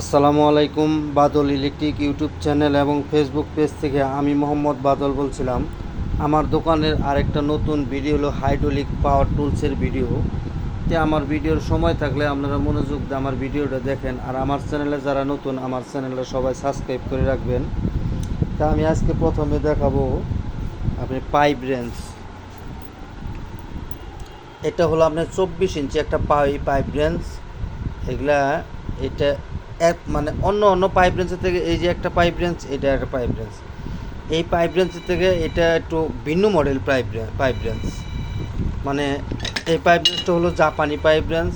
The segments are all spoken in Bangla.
আসসালামু আলাইকুম, বাদল ইলেকট্রিক ইউটিউব চ্যানেল এবং ফেসবুক পেজ থেকে আমি মোহাম্মদ বাদল বলছিলাম। আমার দোকানের আরেকটা নতুন ভিডিও হলো হাইড্রোলিক পাওয়ার টুলসের ভিডিও। তে আমার ভিডিওর সময় থাকলে আপনারা মনোযোগ দিয়ে আমার ভিডিওটা দেখেন আর আমার চ্যানেলে যারা নতুন, আমার চ্যানেলটা সবাই সাবস্ক্রাইব করে রাখবেন। তা আমি আজকে প্রথমে দেখাবো আপনি পাইপ রেঞ্জ। এটা হলো আপনার চব্বিশ ইঞ্চি একটা পাই, পাইপ রেঞ্জ। এগুলা, এটা এক মানে অন্য অন্য পাইপ রেঞ্জের থেকে এই যে একটা পাইপ রেঞ্জ এটা একটা পাইপ রেঞ্জ এই পাইপ রেঞ্জের থেকে এটা একটু ভিন্ন মডেল পাইপ পাইপ রেঞ্জ মানে এই পাইপ রেঞ্জটা হলো জাপানি পাইপ রেঞ্জ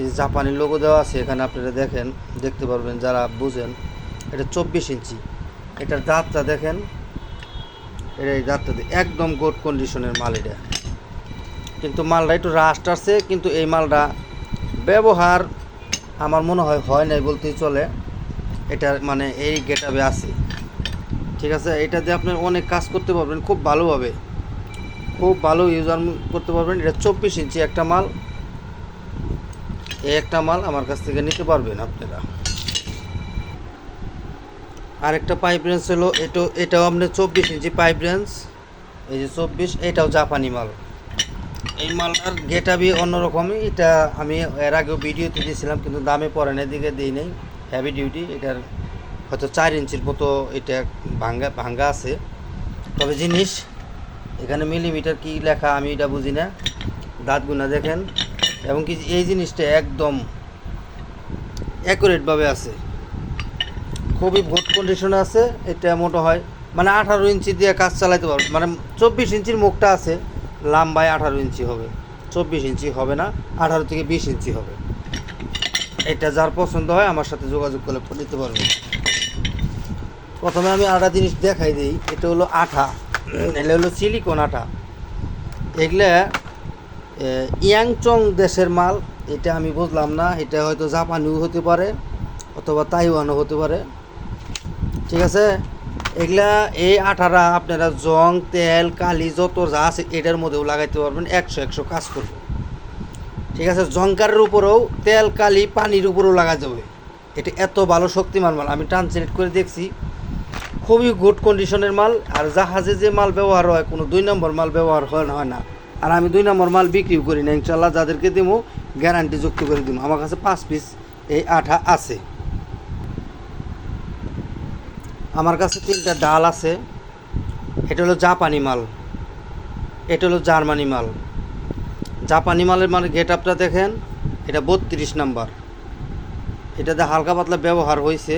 এই জাপানি লোগো দেওয়া আছে, এখানে আপনারা দেখেন, দেখতে পারবেন যারা বুঝেন। এটা চব্বিশ ইঞ্চি। এটার দাঁতটা দেখেন। এটা এই দাঁতটা একদম গুড কন্ডিশনের মাল এটা। কিন্তু মালটা একটু রাস্ট আছে কিন্তু এই মালটা ব্যবহার আমার মনে হয় হয় নাই বলতেই চলে। এটা মানে এই গেটাবে আছে। ঠিক আছে? এটা দিয়ে আপনি অনেক কাজ করতে পারবেন, খুব ভালোভাবে। খুব ভালো ইউজার করতে পারবেন। এটা চব্বিশ ইঞ্চি একটা মাল। এই একটা মাল আমার কাছ থেকে নিতে পারবেন আপনারা। আরেকটা পাইপ রেঞ্জ হলো এটাও এটাও আপনার চব্বিশ ইঞ্চি পাইপ রেঞ্জ এই যে চব্বিশ, এটাও জাপানি মাল। এই মালটার গেটাবি অন্যরকমই। এটা আমি এর আগেও ভিডিওতে দিয়েছিলাম, কিন্তু দামে পড়ে না এদিকে দিই নেই। হেভি ডিউটি এটার হয়তো চার ইঞ্চির মতো এটা ভাঙ্গা ভাঙ্গা আছে। তবে জিনিস, এখানে মিলিমিটার কি লেখা আমি এটা বুঝি না। দাঁতগুনা দেখেন। এবং কি এই জিনিসটা একদম অ্যাকুরেটভাবে আছে। খুবই গুড কন্ডিশনে আছে। এটা মোটো হয় মানে আঠারো ইঞ্চি দিয়ে কাজ চালাইতে পারবে মানে চব্বিশ ইঞ্চির মুখটা আছে। লাম্বায় আঠারো ইঞ্চি হবে, চব্বিশ ইঞ্চি হবে না, আঠারো থেকে বিশ ইঞ্চি হবে। এটা যার পছন্দ হয় আমার সাথে যোগাযোগ করলে নিতে পারবে। প্রথমে আমি আটা জিনিস দেখাই দিই, এটা হলো আঠা, এটা হলো সিলিকন আঠা। এগুলা ইয়াংচং দেশের মাল, এটা আমি বুঝলাম না, এটা হয়তো জাপানিও হতে পারে, অথবা তাইওয়ানও হতে পারে। ঠিক আছে? এগুলা এই আঠারা আপনারা জং, তেল, কালি, যত যা আছে, এটার মধ্যেও লাগাইতে পারবেন, একশো একশো কাজ করবে। ঠিক আছে, জংকারের উপরেও তেল, কালি, পানির উপরেও লাগা যাবে এটা এত ভালো শক্তিমান মাল, আমি ট্রান্সলেট করে দেখছি। খুবই গুড কন্ডিশনের মাল, আর জাহাজে যে মাল ব্যবহার হয়, কোনো দুই নম্বর মাল ব্যবহার হয় না হয় না। আর আমি দুই নম্বর মাল বিক্রিও করি না ইনশাল্লাহ যাদেরকে দিব গ্যারান্টি যুক্ত করে দিব আমার কাছে পাঁচ পিস এই আঠা আছে। আমার কাছে তিনটা ডাল আছে। এটা হলো জাপানি মাল। এটা হলো জার্মানি মাল। জাপানি মালের মানে গেট আপটা দেখেন, এটা বত্রিশ নাম্বার। এটাতে হালকা পাতলা ব্যবহার হয়েছে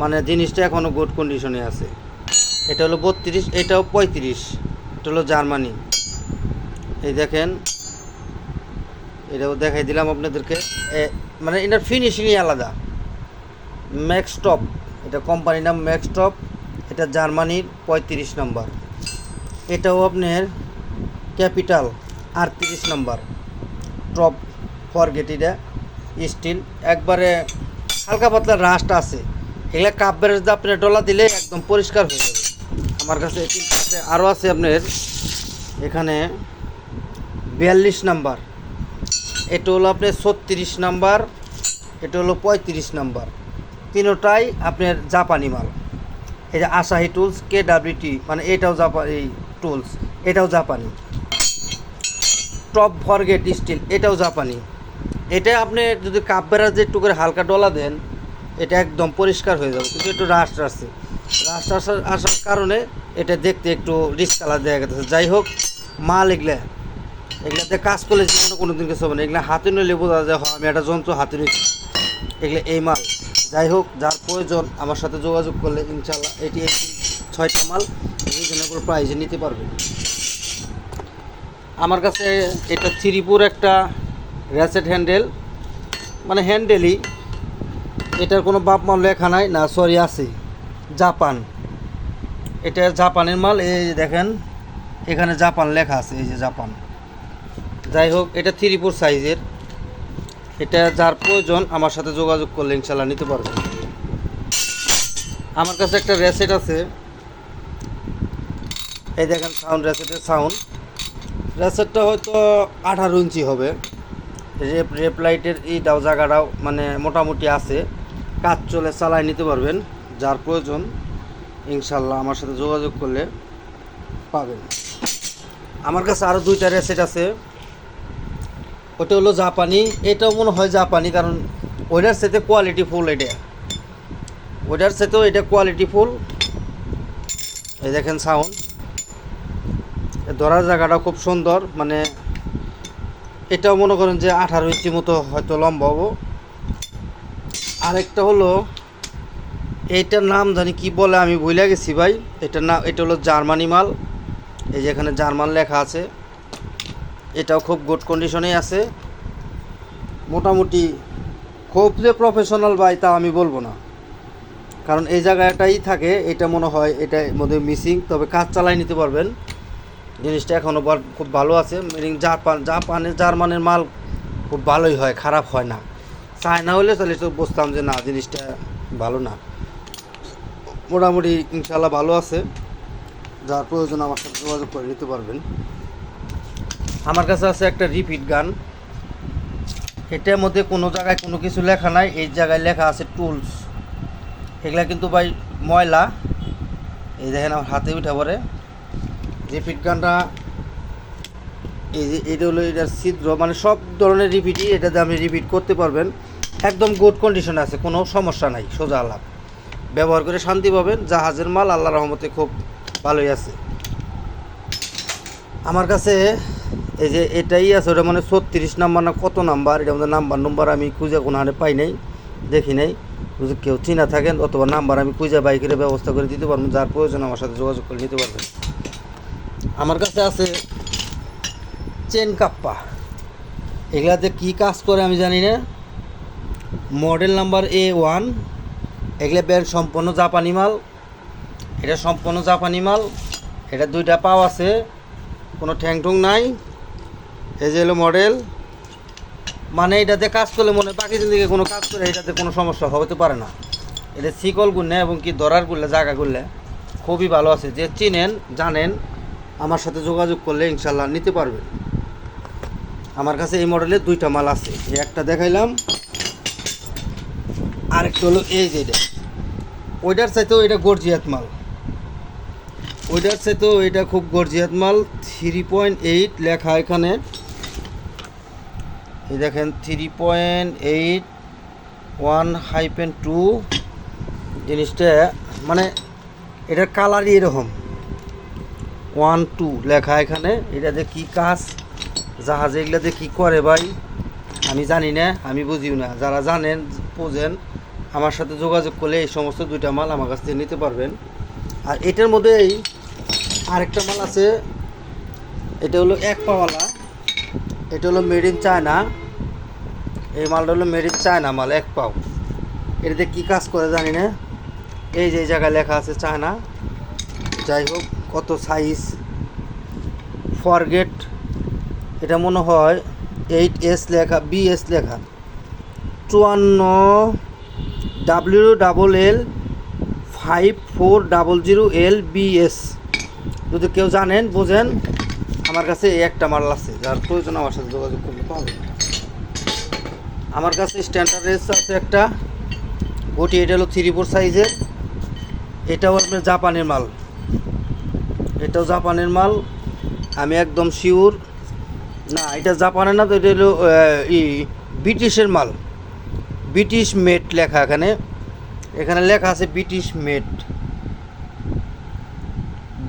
মানে জিনিসটা এখনও গুড কন্ডিশনে আছে। এটা হলো বত্রিশ, এটাও পঁয়ত্রিশ। এটা হলো জার্মানি। এই দেখেন, এটাও দেখাই দিলাম আপনাদেরকে। মানে এটার ফিনিশিংই আলাদা। ম্যাক্সটপ এটা কোম্পানির নাম ম্যাক্সটপ এটা জার্মানির পঁয়ত্রিশ নম্বর এটাও আপনার ক্যাপিটাল আটত্রিশ নম্বর টপ ফরগেট এটা স্টিল একবারে হালকা পাতলা রাস্ট আছে। এগুলা কাপ ব্যারেজ দিয়ে আপনি ডলা দিলে একদম পরিষ্কার হয়ে যাবে। আমার কাছে আরও আছে আপনার এখানে বিয়াল্লিশ নাম্বার এটা হলো আপনার ছত্রিশ নাম্বার এটা হলো পঁয়ত্রিশ নাম্বার তিনোটাই আপনার জাপানি মাল। এই যে আসাহি টুলস কে ডাব্লিউটি মানে এটাও জাপানি টুলস এটাও জাপানি। টপ ফরগেট স্টিল এটাও জাপানি। এটা আপনি যদি কাপ বেড়ার যে একটু করে হালকা ডলা দেন এটা একদম পরিষ্কার হয়ে যাবে কিন্তু একটু রাস্ট আসছে। রাস্ট আসার আসার কারণে এটা দেখতে একটু রিস্ক কালার দেখা গেছে। যাই হোক মাল এগুলা এগুলাতে কাজ করলে জীবনে কোনো দিন কিছু হবে না। এগুলা হাতে নিলে বোঝা যায় "হ্যাঁ, আমি একটা যন্ত্র হাতে নিচ্ছি এগুলো এই মাল। যাই হোক, যার প্রয়োজন, আমার সাথে যোগাযোগ করলে ইনশাল্লাহ এটি ছয়টা মাল রিজনেবল প্রাইসে নিতে পারবে। আমার কাছে এটা থ্রিপুর একটা র্যাসেট হ্যান্ডেল মানে হ্যান্ডেলই এটার কোনো বাপ মাল লেখা নাই, না সরি আছে। জাপান। এটা জাপানের মাল, এই দেখেন, এখানে জাপান লেখা আছে, এই যে জাপান। যাই হোক, এটা থ্রিপুর সাইজের এটা যার প্রয়োজন, আমার সাথে যোগাযোগ করলে ইনশাল্লাহ নিতে পারবে। আমার কাছে একটা রেসেট আছে। এই দেখেন সাউন্ড রেসেটের সাউন্ড রেসেটটা হয়তো আঠারো ইঞ্চি হবে। রেপ রেপ লাইটের এইটাও জায়গাটাও মানে মোটামুটি আছে। কাজ চলে চালায় নিতে পারবেন, যার প্রয়োজন, ইনশাল্লাহ আমার সাথে যোগাযোগ করলে পাবেন। আমার কাছে আরও দুইটা রেসেট আছে। ওটা হলো জাপানি, এটাও মনে হয় জাপানি, কারণ ওইটার সাথে কোয়ালিটি ফুল এটা। ওইটার সাথেও এটা কোয়ালিটি ফুল এই দেখেন সাউন্ড ধরার জায়গাটা খুব সুন্দর মানে এটাও মনে করেন যে আঠারো ইঞ্চি মতো হয়তো লম্বা হব। আরেকটা হলো, এইটার নাম জানি কি বলে আমি ভুলে গেছি ভাই। এটার নাম, এটা হলো জার্মানি মাল। এই যে এখানে জার্মান লেখা আছে। এটাও খুব গুড কন্ডিশনেই আছে। মোটামুটি খুব যে প্রফেশনাল বাই তা আমি বলব না। কারণ এই জায়গাটাই থাকে, এটা মনে হয় এটার মধ্যে মিসিং তবে কাজ চালাই নিতে পারবেন। জিনিসটা এখনও খুব ভালো আছে। মিনিং জাপান, জাপানের, জার্মানের মাল খুব ভালোই হয়, খারাপ হয় না। চায়না হলে তাহলে তো বুঝতাম যে না, জিনিসটা ভালো না। মোটামুটি ইনশাল্লাহ ভালো আছে। যার প্রয়োজন আমার সাথে যোগাযোগ করে নিতে পারবেন। আমার কাছে আছে একটা রিপিট গান। এটার মধ্যে কোনো জায়গায় কোনো কিছু লেখা নাই, এই জায়গায় লেখা আছে টুলস এগুলা কিন্তু ভাই ময়লা। এই দেখেন আমার হাতে উঠে পড়ে। রিপিট গানটা, এই যে এটা হলো এটার ছিদ্র মানে সব ধরনের রিপিটই এটাতে আপনি রিপিট করতে পারবেন। একদম গুড কন্ডিশনে আছে, কোনো সমস্যা নাই, সোজা আলাপ। ব্যবহার করে শান্তি পাবেন, জাহাজের মাল আল্লাহ রহমতে খুব ভালোই আছে। আমার কাছে এই যে এটাই আছে, ওটা মানে ছত্রিশ নাম্বার না কত নাম্বার? এটা আমাদের নাম্বার নম্বর আমি খুঁজে কোনো হারে পাই নাই, দেখি নাই। যদি কেউ চিনা থাকেন, অথবা নাম্বার আমি খুঁজে বাইকের ব্যবস্থা করে দিতে পারব, যার প্রয়োজন আমার সাথে যোগাযোগ করে নিতে পারবেন। আমার কাছে আছে চেন কাপ্পা। এগুলাতে কী কাজ করে আমি জানি না। মডেল নাম্বার এ ওয়ান এগুলো ব্যান্ড সম্পূর্ণ জাপানি মাল। এটা সম্পূর্ণ জাপানি মাল। এটা দুইটা পাও আছে, কোনো ঠ্যাং ঠুং নাই। এই যে হলো মডেল মানে এটাতে কাজ করলে মনে বাকি দিকে কোনো কাজ করে এটাতে কোনো সমস্যা হতে পারে না। এটা শিকল গুললে এবং কি দরার গুললে জায়গা গুললে খুবই ভালো আছে। যে চিনেন, জানেন, আমার সাথে যোগাযোগ করলে ইনশাল্লাহ নিতে পারবেন। আমার কাছে এই মডেলের দুইটা মাল আছে। এই একটা দেখাইলাম, আরেকটা হলো এই যে এটা। ওইটার চাইতেও এটা গর্জিয়াত মাল। ওইটার চাইতেও এটা খুব গর্জিয়াত মাল। থ্রি পয়েন্ট এইট লেখা এখানে। এই দেখেন three point eight one hyphen two জিনিসটা মানে এটার কালারই এরকম। ওয়ান টু লেখা এখানে। এটাতে কী কাজ, জাহাজ এগুলাতে কী করে ভাই, আমি জানি না, আমি বুঝিও না। যারা জানেন, বোঝেন, আমার সাথে যোগাযোগ করলে এই সমস্ত দুইটা মাল আমার কাছ থেকে নিতে পারবেন। আর এটার মধ্যেই আরেকটা মাল আছে, এটা হলো এক পাওয়ালা এটা হলো মেড ইন চায়না এই মালটা হলো মেড ইন চায়না মাল, এক পাও। এটাতে কী কাজ করে জানি না। এই যে জায়গায় লেখা আছে চায়না যাই হোক, কত সাইজ ফরগেট এটা মনে হয় এইট এস লেখা বি এস লেখা। চুয়ান্ন W double L five four double zero L B S যদি কেউ জানেন, বোঝেন। আমার কাছে এই একটা মাল আছে, যার প্রয়োজন আমার সাথে যোগাযোগ করলে পাবেন আমার কাছে স্ট্যান্ডার্ড রেস আছে একটা ওটি এটা হলো থ্রি ফোর সাইজের এটাও আপনার জাপানের মাল। এটাও জাপানের মাল, আমি একদম শিওর না, এটা জাপানের না, তো এটা হলো ই, ব্রিটিশের মাল। ব্রিটিশ মেড লেখা এখানে। এখানে লেখা আছে British made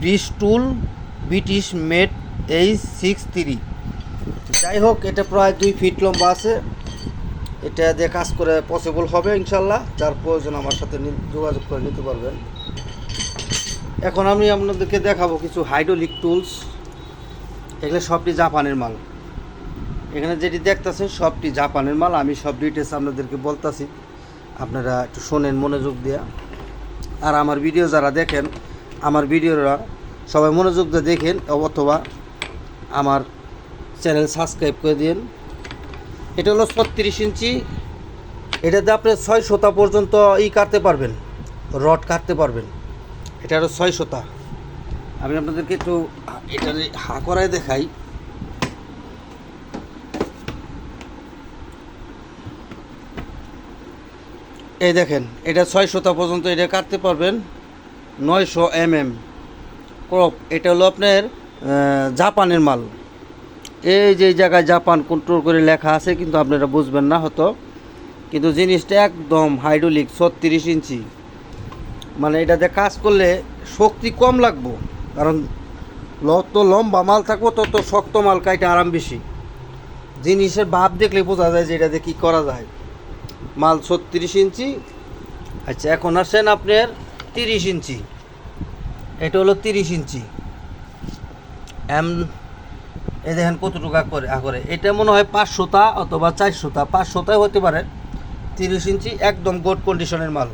Bristol British made H six three যাই হোক এটা প্রায় দুই ফিট লম্বা আছে। এটা দিয়ে কাজ করে পসিবল হবে, ইনশাল্লাহ। যার প্রয়োজন, আমার সাথে যোগাযোগ করে নিতে পারবেন। এখন আমি আপনাদেরকে দেখাবো কিছু হাইড্রোলিক টুলস এগুলো সবটি জাপানের মাল। এখানে যেটি দেখতেছেন, সবটি জাপানের মাল। আমি সব ডিটেলস আপনাদেরকে বলতাছি। আপনারা একটু শোনেন মনোযোগ দেওয়া আর আমার ভিডিও যারা দেখেন, আমার ভিডিওরা সবাই মনোযোগ দিয়ে দেখেন, অথবা আমার চ্যানেল সাবস্ক্রাইব করে দিন এটা হলো ছত্রিশ ইঞ্চি। এটাতে আপনি ছয় শতা পর্যন্ত ই কাটতে পারবেন, রড কাটতে পারবেন। এটা হলো ছয় শতা আমি আপনাদেরকে একটু এটা হা করায় দেখাই। এই দেখেন, এটা ছয় শতা পর্যন্ত এটা কাটতে পারবেন, নয়শো এম এম ক্রপ, এটা হলো আপনার জাপানের মাল। এই যে জায়গায় জাপান কন্ট্রোল করে লেখা আছে, কিন্তু আপনারা বুঝবেন না হতো কিন্তু জিনিসটা একদম হাইড্রোলিক ছত্রিশ ইঞ্চি। মানে এটাতে কাজ করলে শক্তি কম লাগবো, কারণ যত লম্বা মাল থাকব, তত শক্ত মাল কাইটে আরাম বেশি। জিনিসের ভাব দেখলে বোঝা যায় যে এটাতে কী করা যায়। মাল ছত্রিশ ইঞ্চি আচ্ছা এখন আসেন আপনার তিরিশ ইঞ্চি। এটা হলো তিরিশ ইঞ্চি। এম, এই দেখেন কতটুকু করে করে। এটা মনে হয় পাঁচশোটা অথবা চারশোটা পাঁচশোটাই হতে পারে। তিরিশ ইঞ্চি একদম গুড কন্ডিশনের মাল।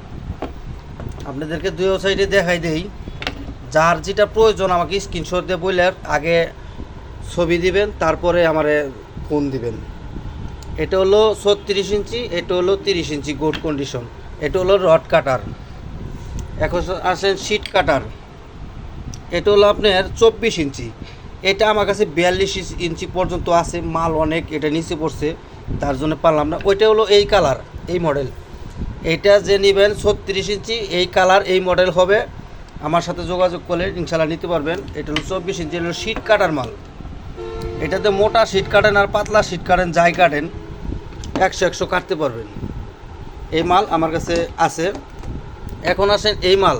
আপনাদেরকে দুই সাইডে দেখাই দেই। যার যেটা প্রয়োজন আমাকে স্ক্রিনশট দিয়ে বললে আগে ছবি দিবেন, তারপরে আমারে ফোন দিবেন। এটা হলো ছত্রিশ ইঞ্চি, এটা হলো তিরিশ ইঞ্চি গুড কন্ডিশন এটা হলো রড কাটার এখন আসেন শিট কাটার এটা হলো আপনার চব্বিশ ইঞ্চি। এটা আমার কাছে বিয়াল্লিশ ইঞ্চি পর্যন্ত আছে, মাল অনেক, এটা নিচে পড়ছে, তার জন্য পারলাম না। ওইটা হলো এই কালার, এই মডেল এটা যে নেবেন ছত্রিশ ইঞ্চি, এই কালার, এই মডেল হবে। আমার সাথে যোগাযোগ করলে ইনশাল্লাহ নিতে পারবেন। এটা হলো চব্বিশ ইঞ্চি হলো শিট কাটার মাল। এটাতে মোটা শিট কাটেন আর পাতলা শিট কাটেন, যাই কাটেন, একশো একশো কাটতে পারবেন। এই মাল আমার কাছে আছে। এখন আসেন এই মাল।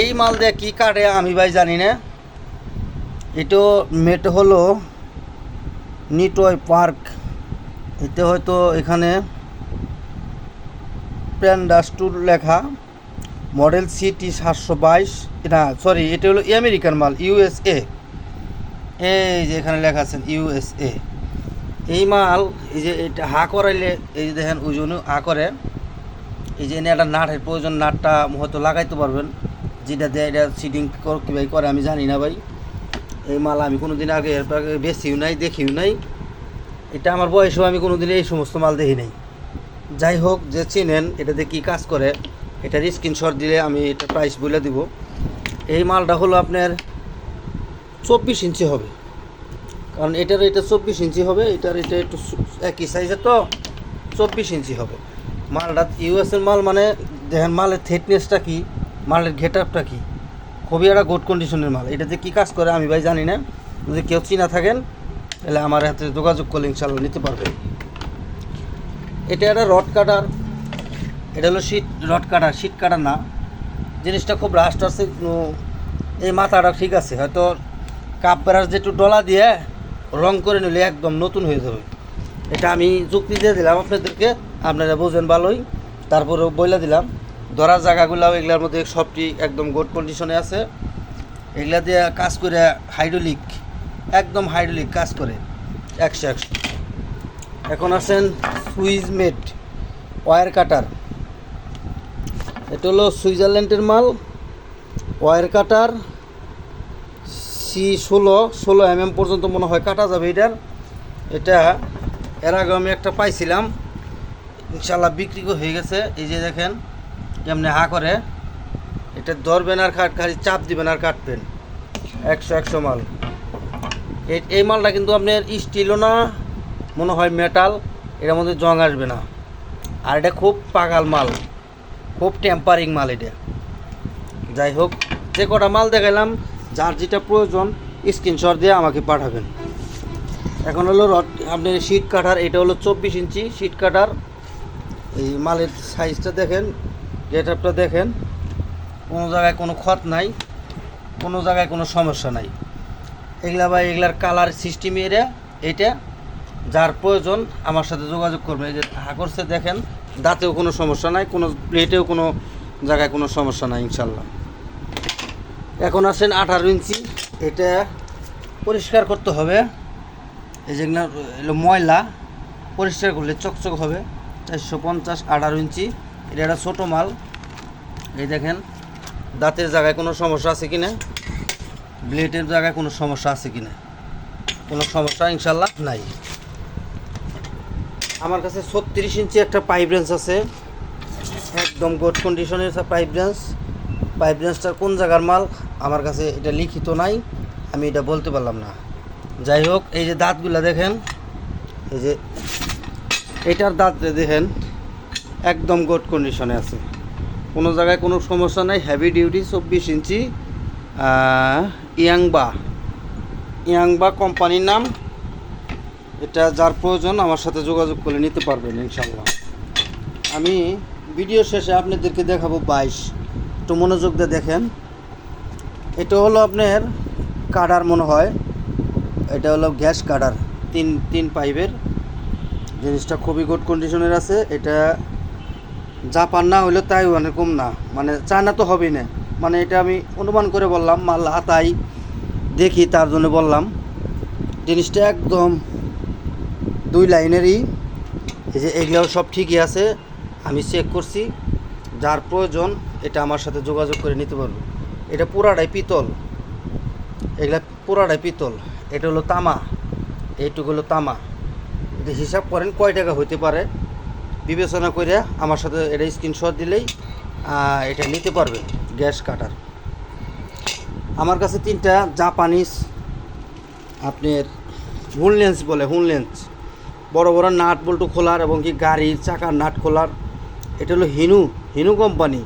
এই মাল দিয়ে কী কাটে আমি ভাই জানি না। এটা মেট হলো নিটয় পার্ক। এতে হয়তো এখানে প্যান্ডাস্টুর লেখা, মডেল সিটি সাতশো বাইশ, না সরি এটা হলো আমেরিকান মাল ইউএসএ এই যে এখানে লেখা আছেন ইউএসএ এই মাল, এই যে এটা হা করাইলে, এই যে দেখেন ওই জন্য হা করে। এই যে এনে একটা নাটের প্রয়োজন, নাটটা হয়তো লাগাইতে পারবেন। যেটা দেয় এটা সিটিং কীভাবে করে, আমি জানি না ভাই। এই মাল আমি কোনো দিন আগে এর আগে বেশিও নাই, দেখিও নাই। এটা আমার বয়সেও আমি কোনো দিন এই সমস্ত মাল দেখি নাই। যাই হোক, যে চিনেন এটাতে কী কাজ করে, এটার স্ক্রিনশট দিলে আমি এটা প্রাইস বলে দিব। এই মালটা হলো আপনার চব্বিশ ইঞ্চি হবে। কারণ এটার এটা চব্বিশ ইঞ্চি হবে, এটার এটা একটু একই সাইজের তো চব্বিশ ইঞ্চি হবে। মালটা ইউএসের মাল মানে দেখেন মালের থিকনেসটা কী, মালের ঘেটআপটা কি? খুবই একটা গুড কন্ডিশনের মাল। এটাতে কী কাজ করে আমি ভাই জানি না। যদি কেউ চিনা থাকেন, তাহলে আমার হাতে যোগাযোগ করলে ইনশাল্লাহ নিতে পারবেন এটা একটা রড কাটার এটা হলো sheet rod cutter sheet cutter না। জিনিসটা খুব রাস্ট আছে এই মাথাটা ঠিক আছে। হয়তো কাপ ব্রাশ যে একটু ডলা দিয়ে রং করে নিলে একদম নতুন হয়ে যাবে। এটা আমি যুক্তি দিয়ে দিলাম আপনাদেরকে। আপনারা বোঝেন ভালোই। তারপরেও বইলা দিলাম। ধরার জায়গাগুলাও এগুলার মধ্যে সবটি একদম গুড কন্ডিশনে আছে। এগুলা দিয়ে কাজ করে হাইড্রোলিক একদম হাইড্রোলিক কাজ করে, একশো একশো। এখন আসেন সুইচ মেট ওয়্যার কাটার। এটা হলো সুইজারল্যান্ডের মাল, ওয়ার কাটার, সি ষোলো ষোলো এম এম পর্যন্ত মনে হয় কাটা যাবে এটার। এটা এর আগে আমি একটা পাইছিলাম ইনশাল্লাহ বিক্রি হয়ে গেছে। এই যে দেখেন কেমনে হা করে, এটা ধরবেন আর কাট খালি চাপ দিবেন আর কাটবেন। একশো একশো মাল। এই মালটা কিন্তু আপনার স্টিলও না, মনে হয় মেটাল এটার মধ্যে জং আসবে না। আর এটা খুব পাগাল মাল, খুব টেম্পারিং মাল এটা। যাই হোক, যে কটা মাল দেখাইলাম, যার যেটা প্রয়োজন স্ক্রিনশট দিয়ে আমাকে পাঠাবেন। এখন হলো রড, আপনার শিট কাটার এটা হলো চব্বিশ ইঞ্চি শিট কাটার এই মালের সাইজটা দেখেন গেটআপটা দেখেন, কোনো জায়গায় কোনো ক্ষত নাই, কোনো জায়গায় কোনো সমস্যা নাই। এগুলা বা এগুলার কালার সিস্টেম এরা এইটা যার প্রয়োজন, আমার সাথে যোগাযোগ করবে এই যে হা করছে, দেখেন, দাঁতেও কোনো সমস্যা নাই, কোনো প্লেটেও কোনো জায়গায় কোনো সমস্যা নাই, ইনশাল্লাহ। এখন আসেন আঠারো ইঞ্চি, এটা পরিষ্কার করতে হবে। এই যেগুলো ময়লা, পরিষ্কার করলে চকচক হবে, চারশো পঞ্চাশ আঠারো ইঞ্চি। এটা একটা ছোটো মাল। এই দেখেন, দাঁতের জায়গায় কোনো সমস্যা আছে কি না? ব্লেডের জায়গায় কোনো সমস্যা আছে কি না? কোনো সমস্যা ইনশাল্লাহ নাই। আমার কাছে ছত্রিশ ইঞ্চি একটা পাইপ রেঞ্জ আছে। একদম গুড কন্ডিশনের পাইপ রেঞ্জ। পাইপ রেঞ্জটার কোন জায়গার মাল? আমার কাছে এটা লিখিত নাই। আমি এটা বলতে পারলাম না। যাই হোক, এই যে দাঁতগুলো দেখেন, এই যে এটার দাঁত দেখেন একদম গুড কন্ডিশনে আছে। কোনো জায়গায় কোনো সমস্যা নাই হেভি ডিউটি চব্বিশ ইঞ্চি ইয়াংবা। ইয়াংবা কোম্পানির নাম, এটা যার প্রয়োজন, আমার সাথে যোগাযোগ করে নিতে পারবেন ইনশাল্লাহ আমি ভিডিও শেষে আপনাদেরকে দেখাবো বাইশ। একটু মনোযোগ দিয়ে দেখেন। এটা হলো আপনার কাডার মনে হয়। এটা হলো গ্যাস কাডার, তিন তিন পাইপের জিনিসটা খুবই গুড কন্ডিশনের আছে। এটা জাপান না হইলে তাইওয়ানের কম না। মানে চায়না তো হবেই না। মানে এটা আমি অনুমান করে বললাম, মাল হাতাই দেখি, তার জন্য বললাম। জিনিসটা একদম দুই লাইনেরই। এই যে এগুলোও সব ঠিকই আছে। আমি চেক করছি, যার প্রয়োজন, এটা আমার সাথে যোগাযোগ করে নিতে পারবে। এটা পুরাটাই পিতল। এগুলা পুরাটাই পিতল। এটা হলো তামা। এইটুকু হলো তামা। এটা হিসাব করেন কয় টাকা হইতে পারে? বিবেচনা করে আমার সাথে এটা স্ক্রিনশট দিলেই এটা নিতে পারবে গ্যাস কাটার। আমার কাছে তিনটা জাপানিজ আপনার হুন লেন্স বলে হুন লেন্স বড় বড় নাট বল্টু খোলার এবং কি গাড়ির চাকার নাট খোলার। এটা হলো হিনু হিনু কোম্পানি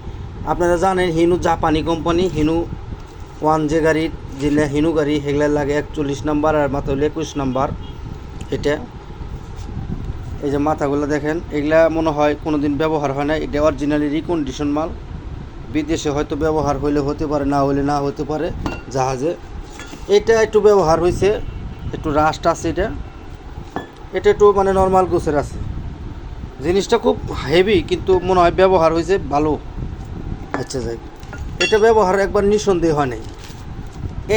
আপনারা জানেন, হিনু জাপানি কোম্পানি হিনু ওয়ান যে গাড়ির যেগুলা হিনু গাড়ি সেগুলা লাগে একচল্লিশ নাম্বার আর মাত্র হলো একুশ নাম্বার এটা এই যে মাথাগুলো দেখেন, এগুলা মনে হয় কোনো দিন ব্যবহার হয় না। এটা অরিজিনালি রিকন্ডিশন মাল। বিদেশে হয়তো ব্যবহার হইলে হতে পারে, না হইলে না হতে পারে, জাহাজে। এটা একটু ব্যবহার হয়েছে একটু রাস্ট আছে এটা। এটা একটু মানে নর্মাল গোছের আছে। জিনিসটা খুব হেভি কিন্তু মনে হয় ব্যবহার হয়েছে ভালো। আচ্ছা যাই, এটা ব্যবহার একবার নিঃসন্দেহ হয় নাই।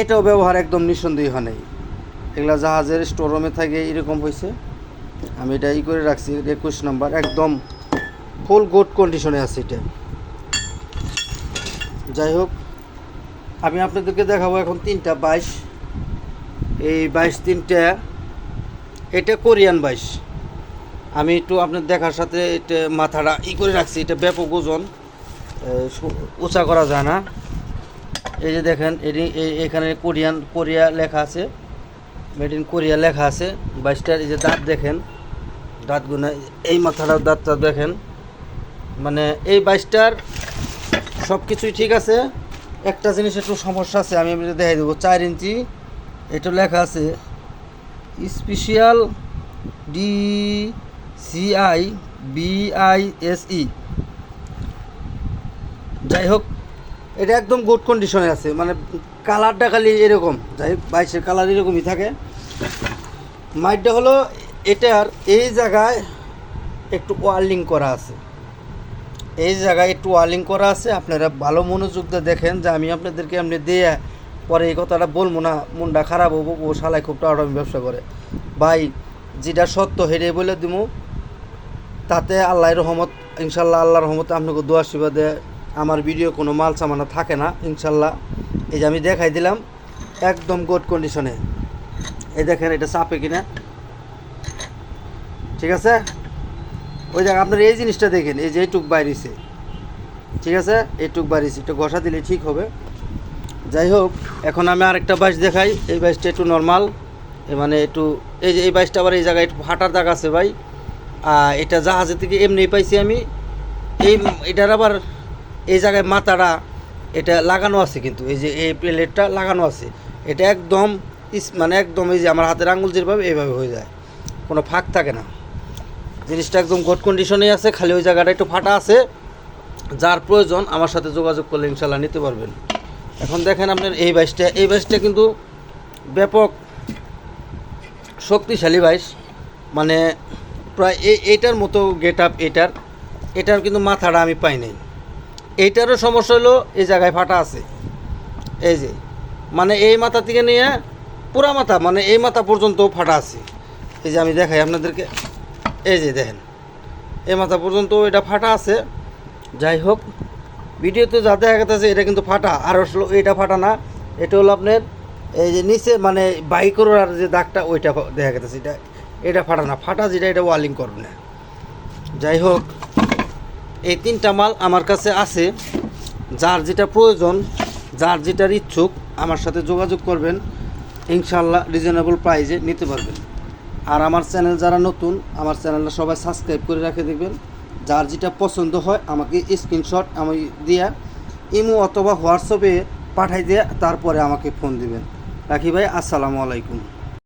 এটাও ব্যবহার একদম নিঃসন্দেহ হয় নাই। এগুলা জাহাজের স্টোর রুমে থাকে, এরকম হয়েছে আমি এটা ই করে রাখছি, একুশ নাম্বার, একদম ফুল গুড কন্ডিশনে আছে এটা। যাই হোক, আমি আপনাদেরকে দেখাবো এখন তিনটা বাইশ। এই বাইশ তিনটা, এটা কোরিয়ান বাইশ। আমি একটু আপনার দেখার সাথে এটা মাথাটা ই করে রাখছি, এটা ব্যাপক ওজন। উঁচা করা যায় না। এই যে দেখেন, এটি এখানে কোরিয়ান, কোরিয়া লেখা আছে। মেড ইন কোরিয়া লেখা আছে। বাইশটার এই যে দাঁত দেখেন। দাঁতগুলো, এই মাথাটার দাঁতটা দেখেন। মানে এই বাইশটার সব কিছুই ঠিক আছে। একটা জিনিস একটু সমস্যা আছে, আমি দেখাই দেবো। চার ইঞ্চি, এটা লেখা আছে স্পেশিয়াল ডি সিআই বিআইএসই যাই হোক, এটা একদম গুড কন্ডিশনে আছে। মানে কালারটা খালি এরকম। যাই হোক, বাইশের কালার এরকমই থাকে। মাইটটা হলো এটার এই জায়গায় একটু ওয়ার্লিং করা আছে। এই জায়গায় একটু ওয়ার্লিং করা আছে। আপনারা ভালো মনোযোগ দিয়ে দেখেন যে আমি আপনাদেরকে এমনি দিয়ে পরে এই কথাটা বলব না। মনটা খারাপ হব, ও শালায় খুব টাড়ামি ব্যবসা করে। ভাই, যেটা সত্য হেরে বলে দিমু। তাতে আল্লাহর রহমত, ইনশাল্লাহ আল্লাহর রহমতে আপনাকে দোয়া আশীর্বাদে আমার ভিডিও কোনো মাল সামানা থাকে না, ইনশাল্লাহ। এই যে আমি দেখাই দিলাম, একদম গুড কন্ডিশনে এই দেখেন এটা চাপে কিনা। ঠিক আছে? ওই দেখ, আপনার এই জিনিসটা দেখেন, এই যে এইটুক বাইরেছে। ঠিক আছে? এইটুক বাইরেছে, একটু ঘষা দিলে ঠিক হবে। যাই হোক, এখন আমি আরেকটা বাইশ দেখাই। এই বাইশটা একটু নর্মাল মানে একটু, এই যে এই বাইশটা আবার এই জায়গায় একটু ফাটার দাগ আছে ভাই। এটা জাহাজের থেকে এমনি পাইছি আমি। এই এটার আবার এই জায়গায় মাথাটা, এটা লাগানো আছে কিন্তু, এই যে এই প্লেটটা লাগানো আছে। এটা একদম ইস- মানে একদম এই যে আমার হাতের আঙুল যেভাবে, এইভাবে হয়ে যায়। কোনো ফাঁক থাকে না। জিনিসটা একদম গুড কন্ডিশনে আছে, খালি ওই জায়গাটা একটু ফাটা আছে। যার প্রয়োজন, আমার সাথে যোগাযোগ করলে ইনশাল্লাহ নিতে পারবেন। এখন দেখেন আপনার এই বাইশটা এই বাইশটা কিন্তু ব্যাপক শক্তিশালী বাইশ। মানে প্রায় এই এইটার মতো গেট আপ এটার। এটার কিন্তু মাথাটা আমি পাই নাই। এইটারও সমস্যা হলো, এই জায়গায় ফাটা আছে। এই যে মানে এই মাথা থেকে নিয়ে পুরা মাথা মানে এই মাথা পর্যন্ত ফাটা আছে। এই যে আমি দেখাই আপনাদেরকে। এই যে দেখেন, এই মাথা পর্যন্ত এটা ফাটা আছে। যাই হোক, ভিডিওতে যা দেখা গেছে এটা কিন্তু ফাটা। আর হলো এটা ফাটা না, এটা হলো আপনার এই যে নিচে মানে বাইকের আর যে দাগটা, ওইটা দেখা গেছে। এটা এটা ফাটা না। ফাটা যেটা, এটা ওয়ালিং করবে না। যাই হোক, এই তিনটা মাল আমার কাছে আছে। যার যেটা প্রয়োজন, যার যেটার ইচ্ছুক, আমার সাথে যোগাযোগ করবেন। ইনশাল্লাহ রিজনেবল প্রাইজে নিতে পারবেন। আর আমার চ্যানেল যারা নতুন, আমার চ্যানেলটা সবাই সাবস্ক্রাইব করে রাখে দেখবেন যার যেটা পছন্দ হয়, আমাকে স্ক্রিনশট আমি দিয়া ইমো অথবা হোয়াটসঅ্যাপে পাঠাই দেয়া তারপরে আমাকে ফোন দিবেন। রাখি ভাই, আসসালামু আলাইকুম।